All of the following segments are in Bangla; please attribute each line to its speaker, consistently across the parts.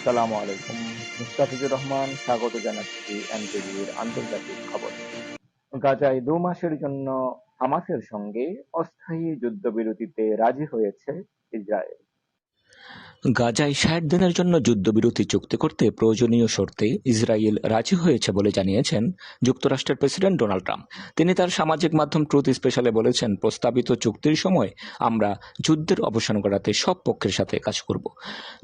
Speaker 1: আসসালামু আলাইকুম। মুস্তাফিজুর রহমান, স্বাগত জানাচ্ছি এনটিভির আন্তর্জাতিক খবর। গাজায় দু মাসের জন্য হামাসের সঙ্গে অস্থায়ী যুদ্ধবিরতিতে রাজি হয়েছে ইসরায়েল।
Speaker 2: গাজায় ষাট দিনের জন্য যুদ্ধবিরতি চুক্তি করতে প্রয়োজনীয় শর্তে ইসরায়েল রাজি হয়েছে বলে জানিয়েছেন যুক্তরাষ্ট্রের প্রেসিডেন্ট ডোনাল্ড ট্রাম্প। তিনি তার সামাজিক মাধ্যম ট্রুথ স্পেশালে বলেছেন, প্রস্তাবিত চুক্তির সময় আমরা যুদ্ধের অবসান করাতে সব পক্ষের সাথে কাজ করব।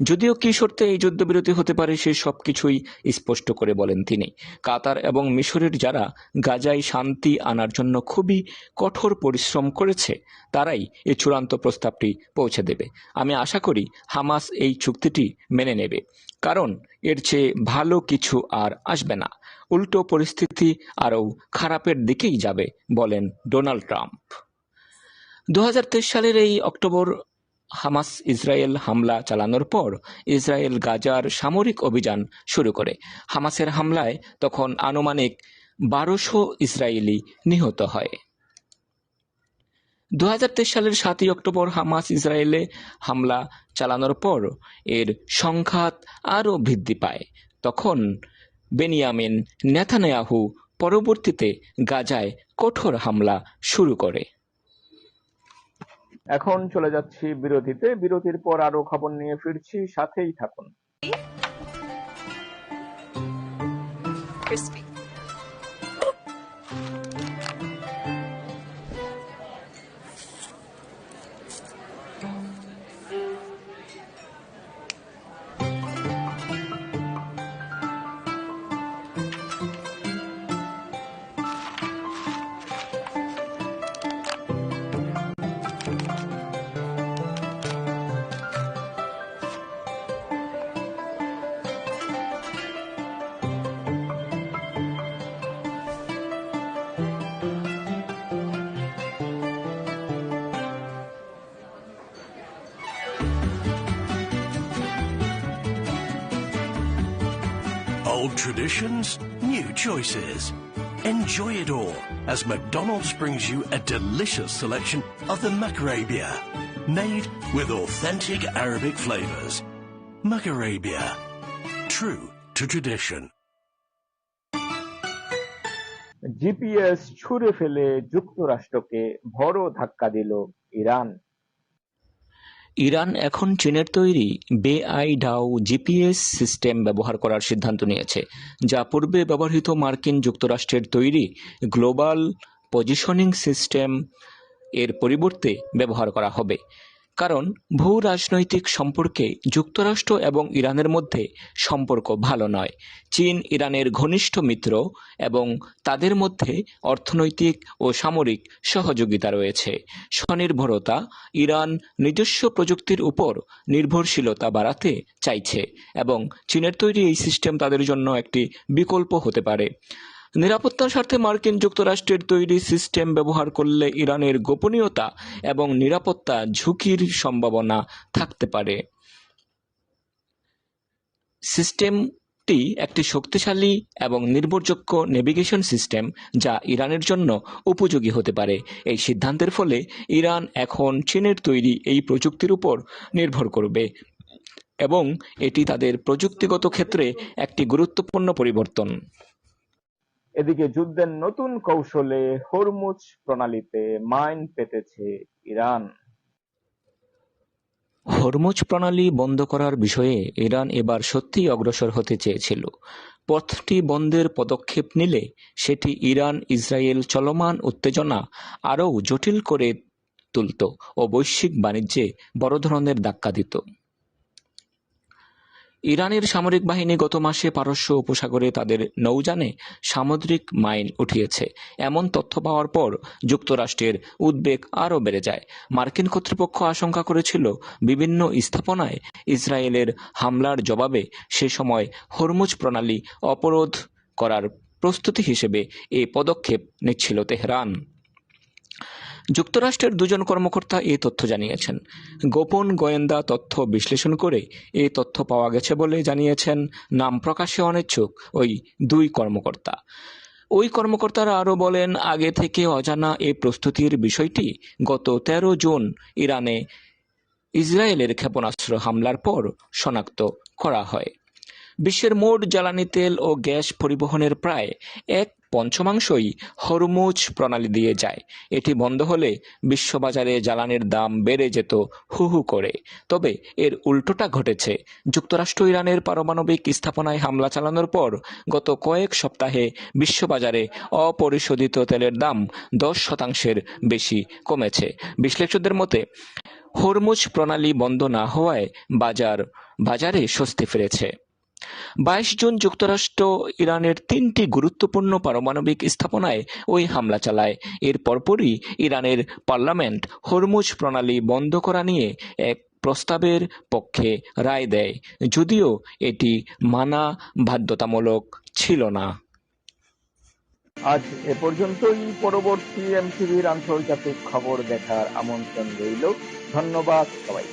Speaker 2: যদিও কি শর্তে এই যুদ্ধবিরতি হতে পারে সে সব কিছুই স্পষ্ট করে বলেন তিনি। কাতার এবং মিশরের যারা গাজায় শান্তি আনার জন্য খুবই কঠোর পরিশ্রম করেছে, তারাই এই চূড়ান্ত প্রস্তাবটি পৌঁছে দেবে। আমি আশা করি হামাস এই চুক্তিটি মেনে নেবে। কারণ এর চেয়ে ভালো কিছু আর আসবে না। উল্টো পরিস্থিতি আরও খারাপের দিকেই যাবে, বলেন ডোনাল্ড ট্রাম্প। দু হাজার তেইশ সালের এই অক্টোবর হামাস ইসরায়েল হামলা চালানোর পর ইসরায়েল গাজার সামরিক অভিযান শুরু করে। হামাসের হামলায় তখন আনুমানিক বারোশো ইসরায়েলি নিহত হয়। দু হাজার তেইশ সালের সাতই অক্টোবর হামাস ইসরায়েলে হামলা চালানোর পর এর সংঘাত আরও বৃদ্ধি পায়। তখন বেনিয়ামিন নেথানেয়াহু পরবর্তীতে গাজায় কঠোর হামলা শুরু করে।
Speaker 1: এখন চলে যাচ্ছি বিরতিতে। বিরতির পর আরও খবর নিয়ে ফিরছি সাথেই থাকুন।
Speaker 3: Crispy.
Speaker 4: Old traditions, new choices. Enjoy it all as McDonald's brings you a delicious selection of the Macarabia, made with authentic Arabic flavors. Macarabia, true to tradition.
Speaker 1: GPS ছুঁড়ে ফেলে যুক্তরাষ্ট্রকে বড় ধাক্কা দিল ইরান
Speaker 2: ইরান এখন চীনের তৈরি বেআই ডাও জিপিএস সিস্টেম ব্যবহার করার সিদ্ধান্ত নিয়েছে, যা পূর্বে ব্যবহৃত মার্কিন যুক্তরাষ্ট্রের তৈরি গ্লোবাল পজিশনিং সিস্টেম এর পরিবর্তে ব্যবহার করা হবে। কারণ ভূ রাজনৈতিক সম্পর্কে যুক্তরাষ্ট্র এবং ইরানের মধ্যে সম্পর্ক ভালো নয়। চীন ইরানের ঘনিষ্ঠ মিত্র এবং তাদের মধ্যে অর্থনৈতিক ও সামরিক সহযোগিতা রয়েছে। স্বনির্ভরতা ইরান নিজস্ব প্রযুক্তির উপর নির্ভরশীলতা বাড়াতে চাইছে এবং চীনের তৈরি এই সিস্টেম তাদের জন্য একটি বিকল্প হতে পারে। নিরাপত্তার স্বার্থে মার্কিন যুক্তরাষ্ট্রের তৈরি সিস্টেম ব্যবহার করলে ইরানের গোপনীয়তা এবং নিরাপত্তা ঝুঁকির সম্ভাবনা থাকতে পারে। সিস্টেমটি একটি শক্তিশালী এবং নির্ভরযোগ্য নেভিগেশন সিস্টেম যা ইরানের জন্য উপযোগী হতে পারে। এই সিদ্ধান্তের ফলে ইরান এখন চীনের তৈরি এই প্রযুক্তির উপর নির্ভর করবে এবং এটি তাদের প্রযুক্তিগত ক্ষেত্রে একটি গুরুত্বপূর্ণ পরিবর্তন।
Speaker 1: এদিকে যুদ্ধের নতুন কৌশলে হরমুজ প্রণালীতে মাইন পেতেছে ইরান।
Speaker 2: হরমুজ প্রণালী বন্ধ করার বিষয়ে ইরান এবার সত্যিই অগ্রসর হতে চেয়েছিল। পথটি বন্ধের পদক্ষেপ নিলে সেটি ইরান ইসরায়েল চলমান উত্তেজনা আরও জটিল করে তুলত ও বৈশ্বিক বাণিজ্যে বড় ধরনের ধাক্কা দিত। ইরানের সামরিক বাহিনী গত মাসে পারস্য উপসাগরে তাদের নৌযানে সামুদ্রিক মাইন উঠিয়েছে। এমন তথ্য পাওয়ার পর যুক্তরাষ্ট্রের উদ্বেগ আরও বেড়ে যায়। মার্কিন কর্তৃপক্ষ আশঙ্কা করেছিল, বিভিন্ন স্থাপনায় ইসরায়েলের হামলার জবাবে সে সময় হরমুজ প্রণালী অবরোধ করার প্রস্তুতি হিসেবে এ পদক্ষেপ নিচ্ছিল তেহরান। যুক্তরাষ্ট্রের দুজন কর্মকর্তা এই তথ্য জানিয়েছেন। গোপন গোয়েন্দা তথ্য বিশ্লেষণ করে এই তথ্য পাওয়া গেছে বলে জানিয়েছেন নাম প্রকাশে অনিচ্ছুক ওই দুই কর্মকর্তা। ওই কর্মকর্তারা আরও বলেন, আগে থেকে অজানা এই প্রস্তুতির বিষয়টি গত তেরো জুন ইরানে ইসরায়েলের ক্ষেপণাস্ত্র হামলার পর শনাক্ত করা হয়। বিশ্বের মোট জ্বালানি তেল ও গ্যাস পরিবহনের প্রায় এক পঞ্চমাংশই হরমুজ প্রণালী দিয়ে যায়। এটি বন্ধ হলে বিশ্ববাজারে জ্বালানির দাম বেড়ে যেত হু হু করে। তবে এর উল্টোটা ঘটেছে। যুক্তরাষ্ট্র ইরানের পারমাণবিক স্থাপনায় হামলা চালানোর পর গত কয়েক সপ্তাহে বিশ্ববাজারে অপরিশোধিত তেলের দাম দশ শতাংশের বেশি কমেছে। বিশ্লেষকদের মতে, হরমুজ প্রণালী বন্ধ না হওয়ায় বাজার, বাজারে স্বস্তি ফিরেছে। বাইশ জুন যুক্তরাষ্ট্র ইরানের তিনটি গুরুত্বপূর্ণ পারমাণবিক স্থাপনায় ওই হামলা চালায়। এর পরপরই ইরানের পার্লামেন্ট হরমুজ প্রণালী বন্ধ করা নিয়ে এক প্রস্তাবের পক্ষে রায় দেয়। যদিও এটি মানা বাধ্যতামূলক ছিল না।
Speaker 1: আজ এ পর্যন্তই। পরবর্তী এমটিভির আন্তর্জাতিক খবর দেখার আমন্ত্রণ রইল। ধন্যবাদ সবাই